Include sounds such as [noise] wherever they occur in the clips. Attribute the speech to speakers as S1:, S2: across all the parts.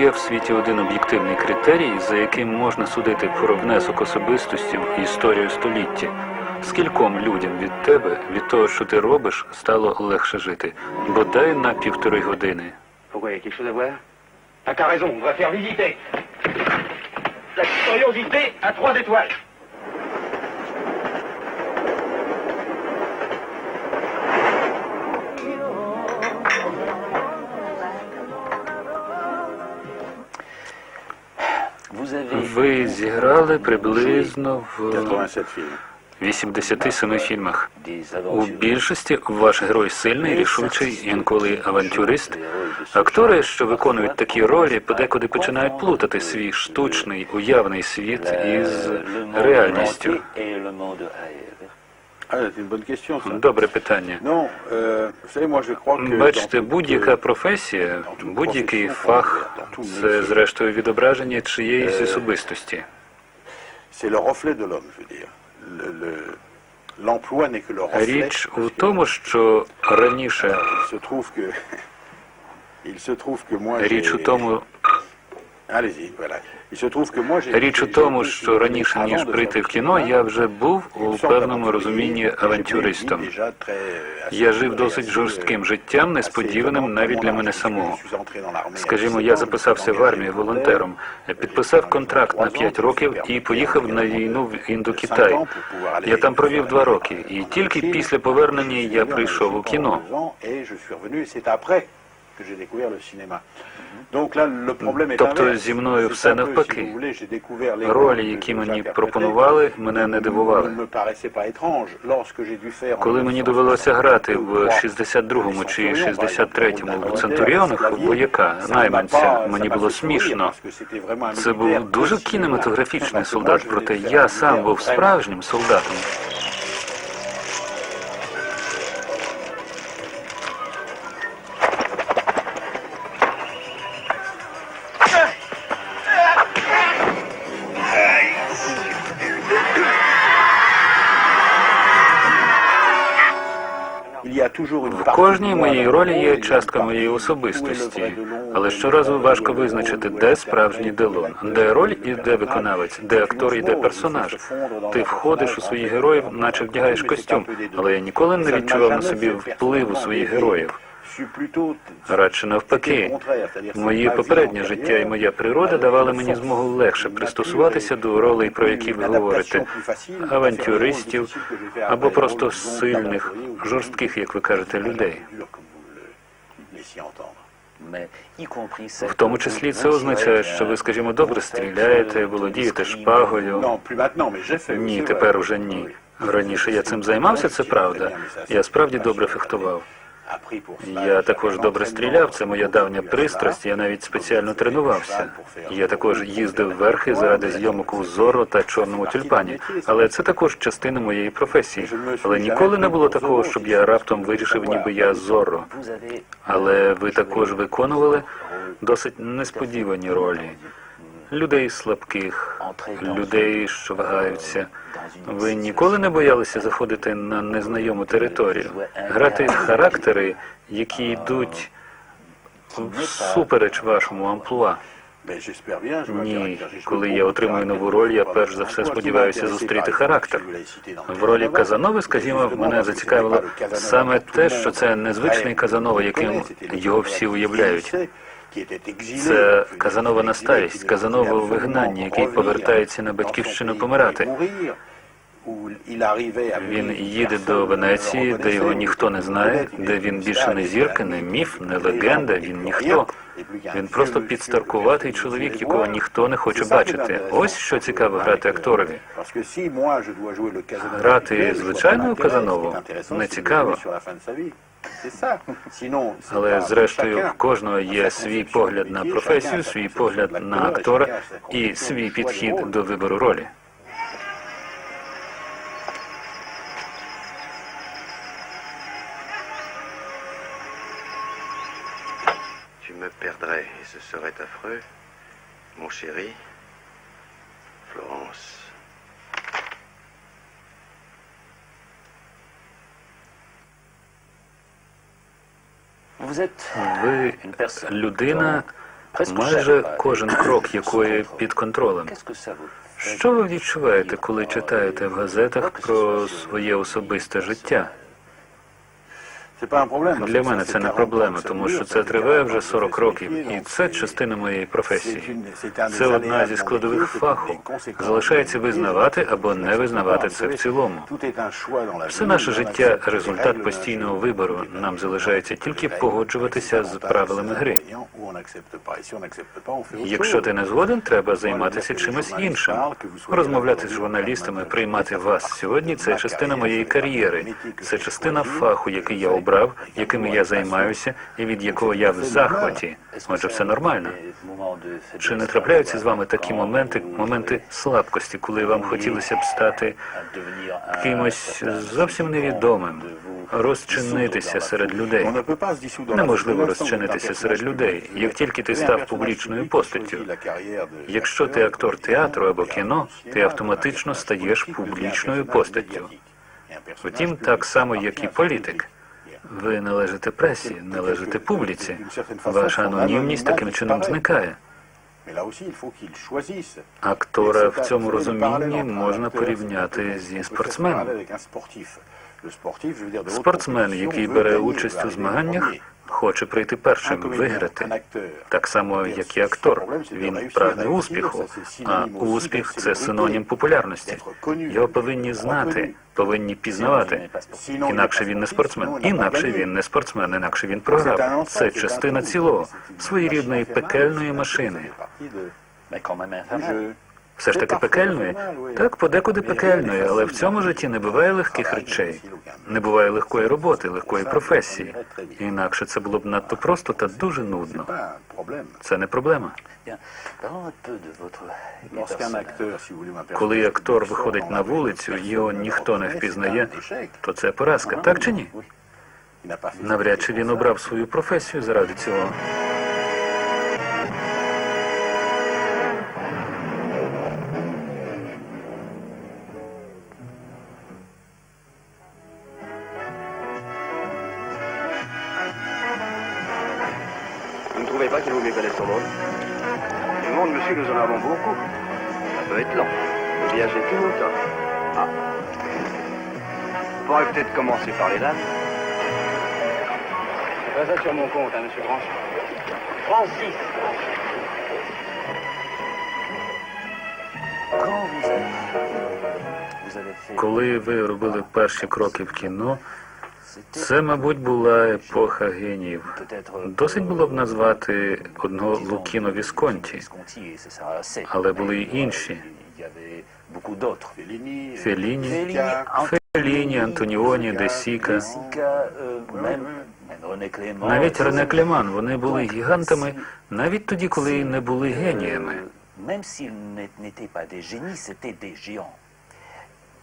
S1: є в світі один об'єктивний критерій, за яким можна судити про внесок особистості в історію століття. Скільком людям від тебе, від того, що ти робиш, стало легше жити? Бодай на півтори години.
S2: Ah, t'as raison, on va faire visiter. La.
S1: Ви зіграли приблизно в
S3: 87 films.
S1: 87 фільмах. У більшості ваш герой сильний, рішучий, інколи авантюрист. Актори, що виконують такі ролі, подекуди починають плутати свій штучний уявний світ із реальністю. Добре питання.
S3: Euh.
S1: Бачите, будь-яка
S3: euh,
S1: професія, будь-який фах це зрештою відображення чиєїсь особистості. Річ у тому, що раніше річ у тому, річ у тому, що раніше ніж прийти в кіно, я вже був у певному розумінні авантюристом. Я жив досить жорстким життям, несподіваним навіть для мене самого. Скажімо, я записався в армію волонтером, підписав контракт на 5 років і поїхав на війну в Індокитай. Я там провів два роки, і тільки після повернення я прийшов у кіно. Тобто зі мною все навпаки. Ролі, які мені пропонували, мене не дивували. Коли мені довелося грати в 62-му чи 63-му в Центуріонах вояка, найманця, мені було смішно. Це був дуже кінематографічний солдат, проте я сам був справжнім солдатом. В кожній моїй ролі є частка моєї особистості, але щоразу важко визначити, де справжній Делон, де роль і де виконавець, де актор і де персонаж. Ти входиш у своїх героїв, наче вдягаєш костюм, але я ніколи не відчував на собі впливу своїх героїв. Радше навпаки, моє попереднє життя і моя природа давали мені змогу легше пристосуватися до ролей, про які ви говорите, авантюристів або просто сильних, жорстких, як ви кажете, людей. В тому числі це означає, що ви, скажімо, добре стріляєте, володієте шпагою. Ні, тепер уже ні. Раніше я цим займався, це правда. Я справді добре фехтував. Я також добре стріляв, це моя давня пристрасть, я навіть спеціально тренувався. Я також їздив верхи заради зйомок у Зоро та Чорному тюльпані, але це також частина моєї професії. Але ніколи не було такого, щоб я раптом вирішив, ніби я
S4: vous
S1: Але ви також виконували досить несподівані ролі. Людей слабких, людей, що вагаються. Ви ніколи не боялися заходити на незнайому територію, грати характери, які йдуть всупереч вашому амплуа. Ні, коли я отримую нову роль, я перш за все сподіваюся зустріти характер. В ролі Казанови, скажімо, мене зацікавило саме те, що це незвичний Казанова, яким його всі уявляють. Це Казанова на старість, Казанова вигнання, який повертається на батьківщину помирати. Він їде до Венеції, де його ніхто не знає, де він більше не зірка, не міф, не легенда, він ніхто. Він просто підстаркуватий чоловік, якого ніхто не хоче бачити. Ось що цікаво грати акторові.
S3: Грати звичайну Казанову не цікаво.
S1: Але зрештою в кожного є свій погляд на професію, свій погляд на актора і свій підхід до вибору ролі.
S5: Tu me perdrais et ce serait affreux. Mon chéri, Florence.
S4: vous êtes
S1: Ви
S4: une personne
S1: людина
S4: Presque
S1: майже кожен крок
S4: sous
S1: якої
S4: contrôle.
S1: під контролем.
S4: Qu'est-ce que ça vous fait
S1: Що ви відчуваєте, коли читаєте в газетах про своє особисте життя? Для мене це не проблема, тому що це триває вже
S3: ans
S1: 40 років, і це частина моєї професії. Це одна зі складових фаху. Залишається визнавати або не визнавати це в цілому. Все наше життя результат постійного вибору. Нам залишається тільки погоджуватися з правилами гри. Якщо ти не згоден, треба займатися чимось іншим. Розмовляти з журналістами, приймати вас сьогодні це частина моєї кар'єри. Це частина фаху, який я обрав, яким я займаюся, і від якого я в захваті. Отже, все нормально. Чи не трапляються з вами такі моменти, моменти слабкості, коли вам хотілося б стати кимось зовсім невідомим, розчинитися серед людей? Неможливо розчинитися серед людей. Як тільки ти став публічною постаттю, якщо ти актор театру або кіно, ти автоматично стаєш публічною постаттю. Втім, так само, як і політик. Ви належите пресі, належите публіці. Ваша анонімність таким чином зникає. Актора в цьому розумінні можна порівняти зі спортсменом. Спортсмен, який бере участь у змаганнях, хоче прийти першим, виграти. Так само, як і актор. Він прагне успіху, а успіх це синонім популярності. Його повинні знати, повинні пізнавати. Інакше він не спортсмен, інакше він не спортсмен, інакше він програв. Це частина цілого, своєрідної пекельної машини. Все ж таки пекельної? Так, подекуди пекельної, але в цьому житті не буває легких речей. Не буває легкої роботи, легкої професії. Інакше це було б надто просто та дуже нудно. Це не проблема. Коли актор виходить на вулицю, його ніхто не впізнає, то це поразка, так чи ні? Навряд чи він обрав свою професію заради цього.
S2: Pas ça sur mon compte, hein, monsieur Francis. Francis
S1: Коли ви робили перші кроки в кіно, це, мабуть, була епоха геніїв. Досить було б назвати одного Лукіно Вісконті, але були й інші. Феліні,
S4: Fellini,
S1: Феліні, Антоніоні, Десіка.
S4: Euh.
S1: Навіть Рене Клеман, вони були гігантами навіть тоді, коли не були геніями.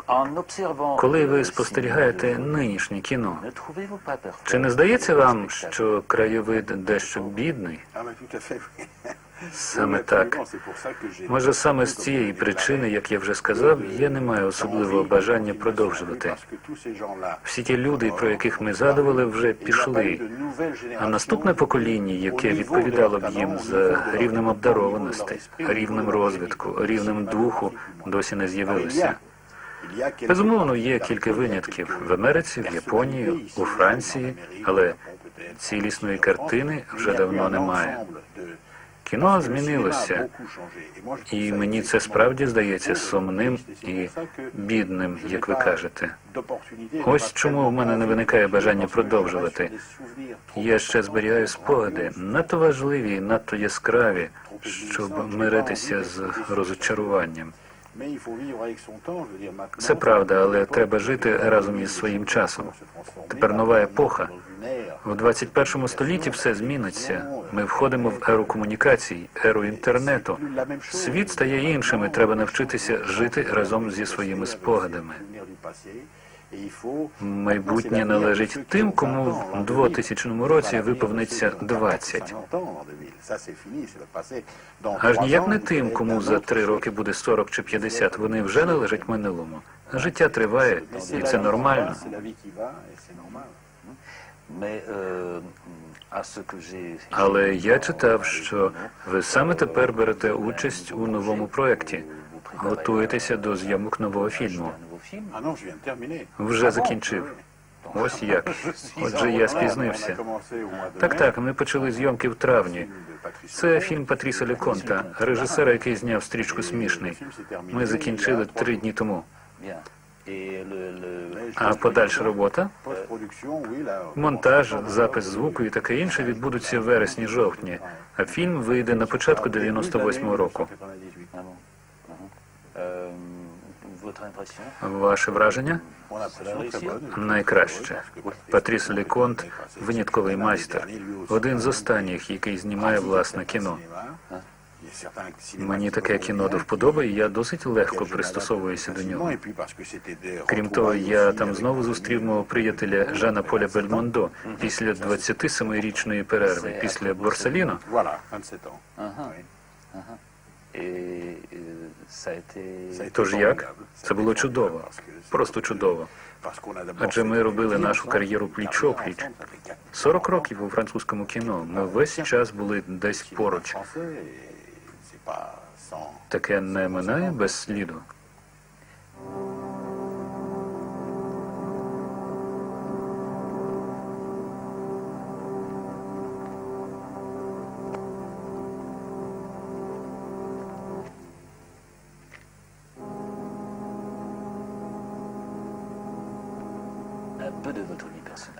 S4: Euh,
S1: Коли ви спостерігаєте нинішнє кіно, чи не здається вам, що краєвид дещо бідний? Саме так. Може, саме з цієї причини, як я вже сказав, я не маю особливого бажання продовжувати. Всі ті люди, про яких ми згадували, вже пішли. А наступне покоління, яке відповідало б їм за рівнем обдарованості, рівнем розвитку, рівнем духу, досі не з'явилося. Безумовно, є кілька винятків в Америці, в Японії, у Франції, але цілісної картини вже давно немає. Кіно змінилося, і мені це справді здається сумним і бідним, як ви кажете. Ось чому в мене не виникає бажання продовжувати. Я ще зберігаю спогади, надто важливі, і надто яскраві, щоб миритися з розочаруванням. Це правда, але треба жити разом із своїм часом. Тепер нова епоха. В 21 столітті все зміниться. Ми входимо в еру комунікацій, еру інтернету. Світ стає іншим, і треба навчитися жити разом зі своїми спогадами. Майбутнє належить тим, кому в 2000 році виповниться 20. Аж ніяк не тим, кому за три роки буде 40 чи 50. Вони вже належать минулому. Життя триває, і це нормально.
S4: J'ai.
S1: Але я читав, що ви саме тепер берете участь у новому проєкті, готуєтеся до зйомок нового фільму.
S3: Terminer.
S1: Вже закінчив. Ось як. [laughs] Отже, я спізнився. Так, так, ми почали зйомки в травні. Це фільм Патріса Леконта, режисера, який зняв стрічку смішний. Ми закінчили три дні тому. А подальша робота? Монтаж, запис звуку і таке інше відбудуться в вересні-жовтні, а фільм вийде на початку 98-го року. Ваше враження? Найкраще. Патріс Леконт винятковий майстер. Один з останніх, який знімає власне кіно. Мені таке кіно до вподоби, і я досить легко пристосовуюся до нього. Крім того, я там знову зустрів мого приятеля Жана Поля Бельмондо після 27-річної перерви, після Борсаліно.
S3: Voilà, 27 ans.
S4: Ага.
S1: Тож як? Це було чудово, просто чудово. Адже ми робили нашу кар'єру пліч-опліч. 40 років у французькому кіно. Ми весь час були десь поруч. Таке не минає без сліду.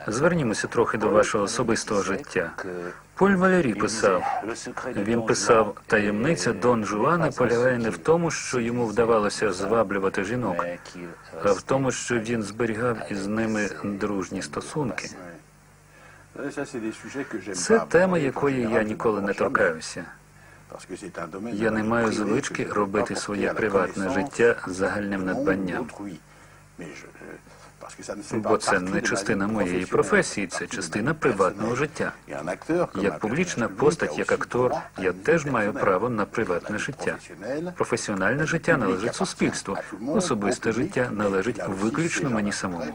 S1: Звернімося трохи до вашого особистого життя. Поль Валерій
S4: il
S1: писав. Він писав, таємниця Дон Жуана полягає не в тому, що йому вдавалося зваблювати жінок, а в тому, що він зберігав із ними дружні стосунки. Це тема, якої я ніколи не торкаюся. Я не маю звички робити своє приватне життя загальним надбанням. Бо це не частина моєї професії, це частина приватного життя. Як публічна постать, як актор, я теж маю право на приватне життя. Професіональне життя належить суспільству. Особисте життя належить виключно мені самому.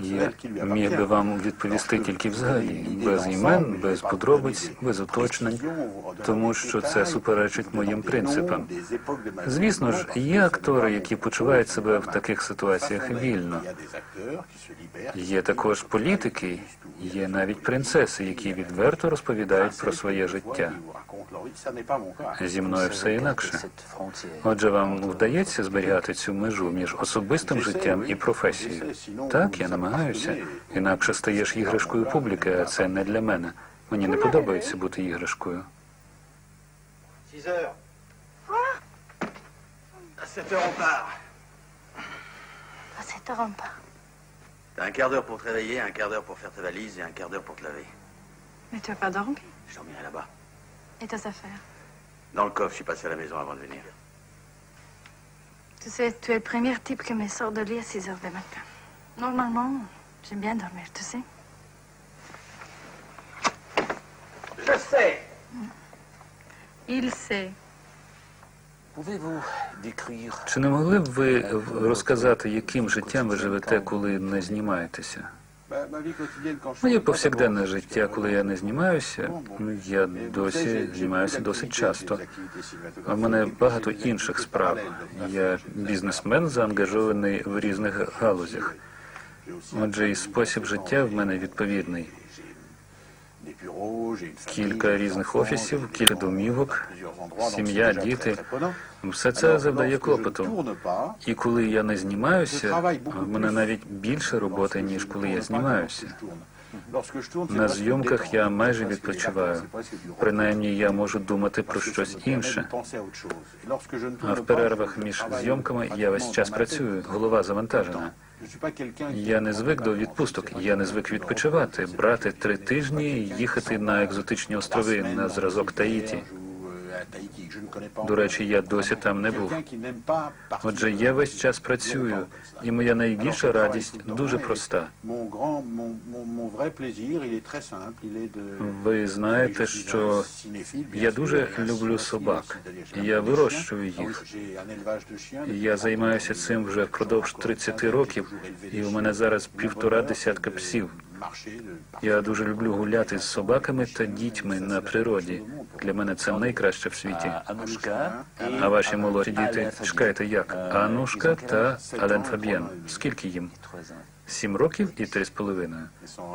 S1: Я міг би вам відповісти тільки взагалі, без імен, без подробиць, без уточнень, тому що це суперечить моїм принципам. Звісно ж, є актори, які почувають себе в таких ситуаціях вільно. Є також політики, є навіть принцеси, які відверто розповідають про своє життя. Зі мною все інакше. Отже, вам вдається зберігати цю межу між особистим життям і професією. Так, я намагаюся. Інакше стаєш іграшкою публіки, а це не для мене. Мені не подобається бути іграшкою.
S2: 6
S5: T'as un quart d'heure pour te réveiller, un quart d'heure pour faire ta valise et un quart d'heure pour te laver.
S6: Mais tu vas pas dormir.
S5: Je dormirai là-bas.
S6: Et tes affaires
S5: Dans le coffre, je suis passé à la maison avant de venir.
S6: Tu sais, tu es le premier type qui me sort de lit à 6 heures du matin. Normalement, j'aime bien dormir, tu sais.
S2: Je sais.
S6: Il sait.
S1: Чи не могли б ви в- розказати, яким життям ви живете, коли не знімаєтеся? Моє повсякденне життя, коли я не знімаюся, ну, я досі знімаюся досить часто. В мене багато інших справ. Я бізнесмен, заангажований в різних галузях. Отже, і спосіб життя в мене відповідний. Кілька різних офісів, кілька домівок, сім'я, діти. Все це завдає клопоту. І коли я не знімаюся, в мене навіть більше роботи, ніж коли я знімаюся. На зйомках я майже відпочиваю. Принаймні я можу думати про щось інше. А в перервах між зйомками я весь час працюю, голова завантажена. Я не звик до відпусток, я не звик відпочивати, брати три тижні, і їхати на екзотичні острови на зразок Таїті. До речі, я досі там не був. Отже, я весь час працюю, і моя найбільша радість дуже проста. Ви знаєте, що я дуже люблю собак. Я вирощую їх. Я займаюся цим вже впродовж 30 років, і у мене зараз півтора десятка псів. Я дуже люблю гуляти з собаками та дітьми на природі. Для мене це найкраще в світі. А ваші молоді діти, чекайте як? Анушка та Ален Фаб'єн. Скільки їм? Сім років і три з половиною.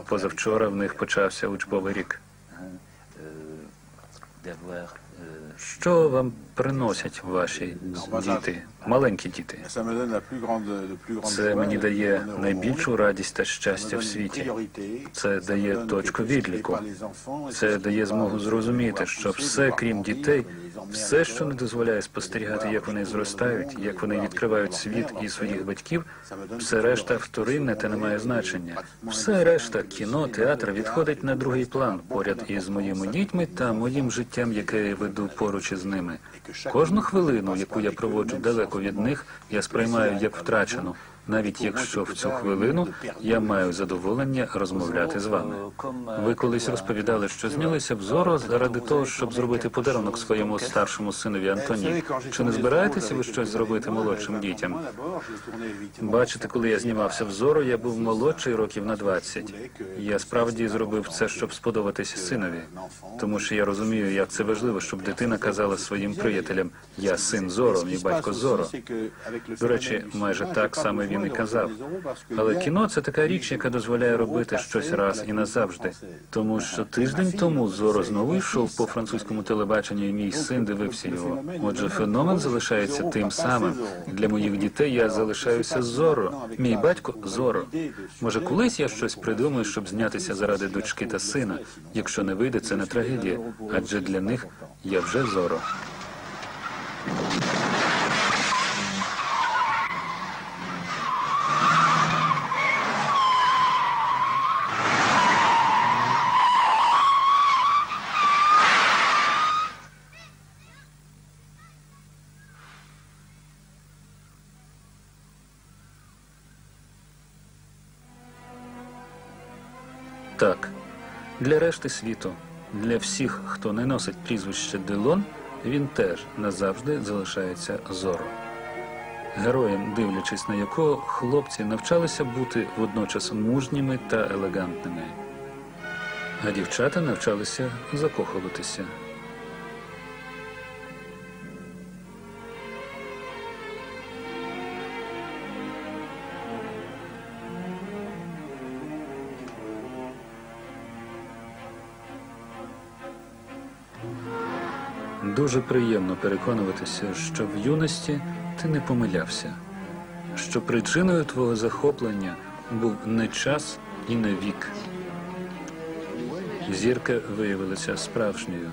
S1: Позавчора в них почався учбовий рік. Що вам приносять ваші діти, маленькі діти? Це мені дає найбільшу радість та щастя в світі. Це дає точку відліку. Це дає змогу зрозуміти, що все, крім дітей, все, що не дозволяє спостерігати, як вони зростають, як вони відкривають світ і своїх батьків, все решта вторинне та не має значення. Все решта кіно, театр відходить на другий план поряд із моїми дітьми та моїм життям, яке я веду поруч із ними. Кожну хвилину, яку я проводжу далеко від них, я сприймаю як втрачену, навіть якщо в цю хвилину я маю задоволення розмовляти з вами. Ви колись розповідали, що знялися в Зоро заради того, щоб зробити подарунок своєму старшому синові Антоні. Чи не збираєтеся ви щось зробити молодшим дітям? Бачите, коли я знімався в Зоро, я був молодший років на 20. Я справді зробив це, щоб сподобатися синові. Тому що я розумію, як це важливо, щоб дитина казала своїм приятелям: Я син Зоро, мій батько Зоро. До речі, майже так саме він і казав. Але кіно це така річ, яка дозволяє робити щось раз і назавжди. Тому що тиждень тому Зоро знову йшов по французькому телебаченню, і мій син дивився його. Отже, феномен залишається тим самим. Для моїх дітей я залишаюся Зоро. Мій батько Зоро. Може, колись я щось придумаю, щоб знятися заради дочки та сина. Якщо не вийде, це не трагедія, адже для них я вже Зоро. Так, для решти світу, для всіх, хто не носить прізвище Делон, він теж назавжди залишається Зоро. Героєм, дивлячись на якого хлопці навчалися бути водночас мужніми та елегантними, а дівчата навчалися закохуватися. Дуже приємно переконуватися, що в юності ти не помилявся, що причиною твого захоплення був не час і не вік. Зірка виявилася справжньою.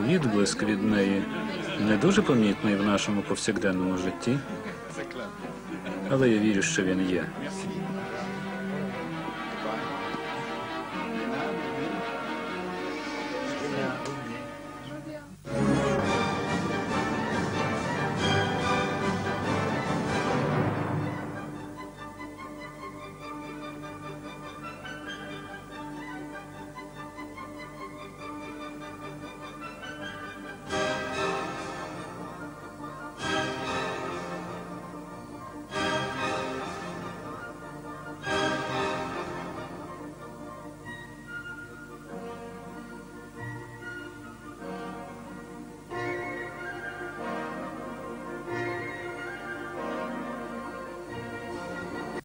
S1: Відблиск від неї не дуже помітний в нашому повсякденному житті, але я вірю, що він є.